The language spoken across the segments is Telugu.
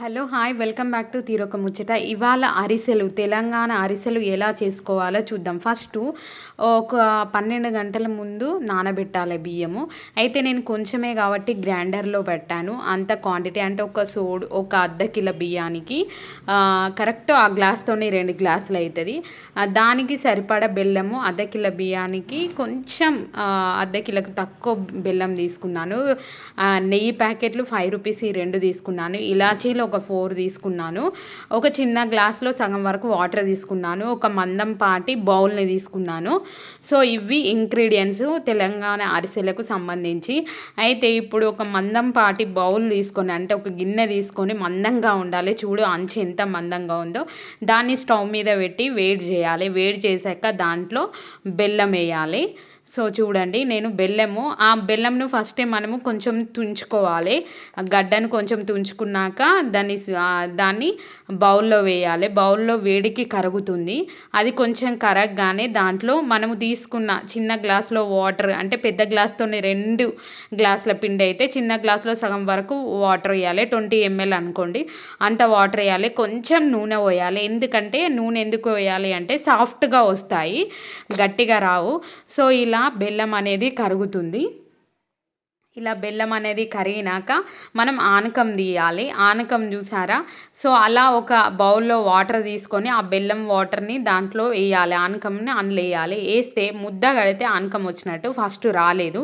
Hello hi welcome back to తీరొక ముచ్చట. ఇవాళ అరిసెలు తెలంగాణ అరిసెలు ఎలా చేసుకోవాలో చూద్దాం. ఫస్ట్ ఒక పన్నెండు గంటల ముందు నానబెట్టాలి బియ్యము. అయితే నేను కొంచెమే కాబట్టి గ్రైండర్లో పెట్టాను. అంత క్వాంటిటీ అంటే ఒక సోడు ఒక అర్ధ కిలో బియ్యానికి కరెక్ట్ ఆ గ్లాస్తోనే రెండు గ్లాసులు అవుతుంది దానికి సరిపడ బెల్లము అర్ధ కిలో బియ్యానికి కొంచెం అర్ధ కిలోకి తక్కువ బెల్లం తీసుకున్నాను. నెయ్యి ప్యాకెట్లు ఫైవ్ రూపీస్ ఈ రెండు తీసుకున్నాను. ఇలాచీలో ఒక ఫోర్ తీసుకున్నాను. ఒక చిన్న గ్లాస్లో సగం వరకు వాటర్ తీసుకున్నాను. ఒక మందం పాటి బౌల్ని తీసుకున్నాను. సో ఇవి ఇంగ్రీడియంట్స్ తెలంగాణ అరిసెలకు సంబంధించి. అయితే ఇప్పుడు ఒక మందం పాటి బౌల్ తీసుకొని అంటే ఒక గిన్నె తీసుకొని మందంగా ఉండాలి. చూడు అంచు ఎంత మందంగా ఉందో. దాన్ని స్టవ్ మీద పెట్టి వేడి చేయాలి. వేడి చేశాక దాంట్లో బెల్లం వేయాలి. సో చూడండి నేను బెల్లము ఆ బెల్లంను ఫస్టే మనము కొంచెం తుంచుకోవాలి. గడ్డను కొంచెం తుంచుకున్నాక దాన్ని దాన్ని బౌల్లో వేయాలి. బౌల్లో వేడికి కరుగుతుంది. అది కొంచెం కరగగానే దాంట్లో మనము తీసుకున్న చిన్న గ్లాస్లో వాటర్ అంటే పెద్ద గ్లాస్తోనే రెండు గ్లాసుల పిండి అయితే చిన్న గ్లాస్లో సగం వరకు వాటర్ వేయాలి. ట్వంటీ ఎంఎల్ అనుకోండి అంత వాటర్ వేయాలి. కొంచెం నూనె పోయాలి. ఎందుకంటే నూనె ఎందుకు వేయాలి అంటే సాఫ్ట్గా వస్తాయి. గట్టిగా రావు. సో ఇలా ఇలా బెల్లం అనేది కరుగుతుంది. ఇలా బెల్లం అనేది కరిగినాక మనం ఆనకం తీయాలి. ఆనకం చూసారా? సో అలా ఒక బౌల్లో వాటర్ తీసుకొని ఆ బెల్లం వాటర్ని దాంట్లో వేయాలి. ఆనకంని అందులో వేయాలి. వేస్తే ముద్ద కడితే ఆనకం వచ్చినట్టు ఫస్ట్ రాలేదు.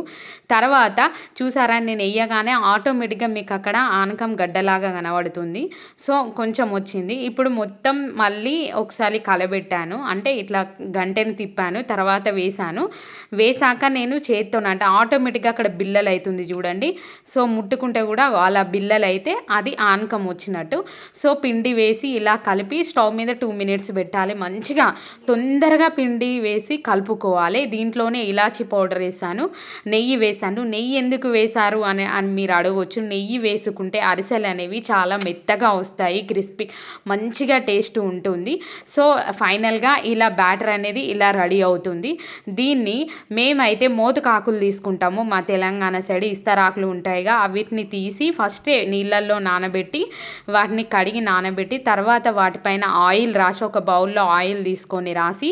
తర్వాత చూసారా? నేను వేయగానే ఆటోమేటిక్గా మీకు అక్కడ ఆనకం గడ్డలాగా కనబడుతుంది. సో కొంచెం వచ్చింది. ఇప్పుడు మొత్తం మళ్ళీ ఒకసారి కలబెట్టాను. అంటే ఇట్లా గంటని తిప్పాను. తర్వాత వేసాను వేసాక నేను చేత్తో అంటే ఆటోమేటిక్గా అక్కడ బిల్లలు అవుతుంది ఉంది చూడండి. సో ముట్టుకుంటే కూడా వాళ్ళ బిల్లలు అయితే అది ఆనకం వచ్చినట్టు. సో పిండి వేసి ఇలా కలిపి స్టవ్ మీద టూ మినిట్స్ పెట్టాలి. మంచిగా తొందరగా పిండి వేసి కలుపుకోవాలి. దీంట్లోనే ఇలాచి పౌడర్ వేసాను నెయ్యి వేసాను నెయ్యి ఎందుకు వేశారు అని అని మీరు అడగవచ్చు నెయ్యి వేసుకుంటే అరిసెలు అనేవి చాలా మెత్తగా వస్తాయి క్రిస్పీ మంచిగా టేస్ట్ ఉంటుంది. సో ఫైనల్గా ఇలా బ్యాటర్ అనేది ఇలా రెడీ అవుతుంది. దీన్ని మేమైతే మోతుకాకులు తీసుకుంటాము మా తెలంగాణ సైడ్. ఇస్తరాకులు ఉంటాయిగా వీటిని తీసి ఫస్టే నీళ్ళల్లో నానబెట్టి వాటిని కడిగి నానబెట్టి తర్వాత వాటిపైన ఆయిల్ రాసి ఒక బౌల్లో ఆయిల్ తీసుకొని రాసి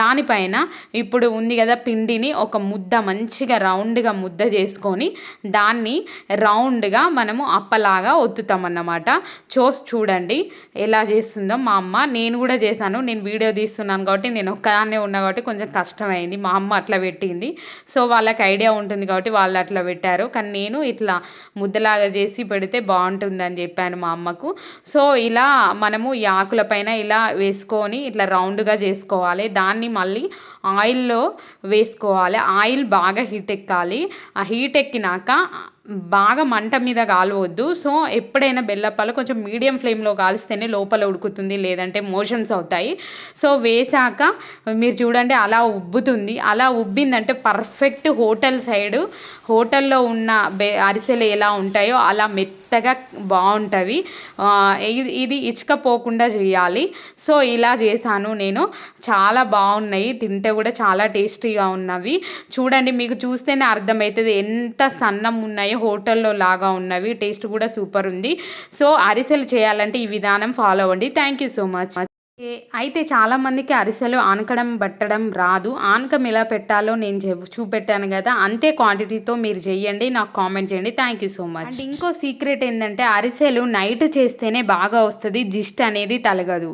దానిపైన ఇప్పుడు ఉంది కదా పిండిని ఒక ముద్ద మంచిగా రౌండ్గా ముద్ద చేసుకొని దాన్ని రౌండ్గా మనము అప్పలాగా ఒత్తుతామన్నమాట. చూసి చూడండి ఎలా చేస్తుందో మా అమ్మ నేను కూడా చేశాను నేను వీడియో తీస్తున్నాను కాబట్టి నేను ఒక్కదాన్నే ఉన్నా కాబట్టి కొంచెం కష్టమైంది మా అమ్మ అట్లా పెట్టింది. సో వాళ్ళకి ఐడియా ఉంటుంది కాబట్టి వాళ్ళు అట్లా పెట్టారు. పెట్టారు కానీ నేను ఇట్లా ముద్దలాగా చేసి పెడితే బాగుంటుందని చెప్పాను మా అమ్మకు. సో ఇలా మనము ఈ ఆకుల పైన ఇలా వేసుకొని ఇట్లా రౌండ్గా చేసుకోవాలి. దాన్ని మళ్ళీ ఆయిల్లో వేసుకోవాలి. ఆయిల్ బాగా హీట్ ఎక్కాలి. ఆ హీట్ ఎక్కినాక బాగా మంట మీద కాలవద్దు సో ఎప్పుడైనా బెల్లప్పాలు కొంచెం మీడియం ఫ్లేమ్లో కాల్స్తేనే లోపల ఉడుకుతుంది లేదంటే మోషన్స్ అవుతాయి. సో వేసాక మీరు చూడండి అలా ఉబ్బుతుంది. అలా ఉబ్బిందంటే పర్ఫెక్ట్ హోటల్ సైడ్ హోటల్లో ఉన్న బె అరిసెలు ఎలా ఉంటాయో అలా మెత్తగా బాగుంటుంది. ఇది ఇచ్చుకపోకుండా చేయాలి. సో ఇలా చేశాను నేను. చాలా బాగున్నాయి. తింటే కూడా చాలా టేస్టీగా ఉన్నవి. చూడండి మీకు చూస్తేనే అర్థమవుతుంది ఎంత సన్నం ఉన్నాయో హోటల్లో లాగా ఉన్నవి. టేస్ట్ కూడా సూపర్ ఉంది. సో అరిసెలు చేయాలంటే ఈ విధానం ఫాలో అవ్వండి. Thank you so much. అయితే చాలామందికి అరిసెలు ఆనకడం పట్టడం రాదు. ఆనకం ఎలా పెట్టాలో నేను చూపెట్టాను కదా. అంతే క్వాంటిటీతో మీరు చెయ్యండి నాకు కామెంట్ చేయండి. Thank you so much. And ఇంకో సీక్రెట్ ఏంటంటే అరిసెలు నైట్ చేస్తేనే బాగా వస్తుంది జిస్ట్ అనేది తలగదు.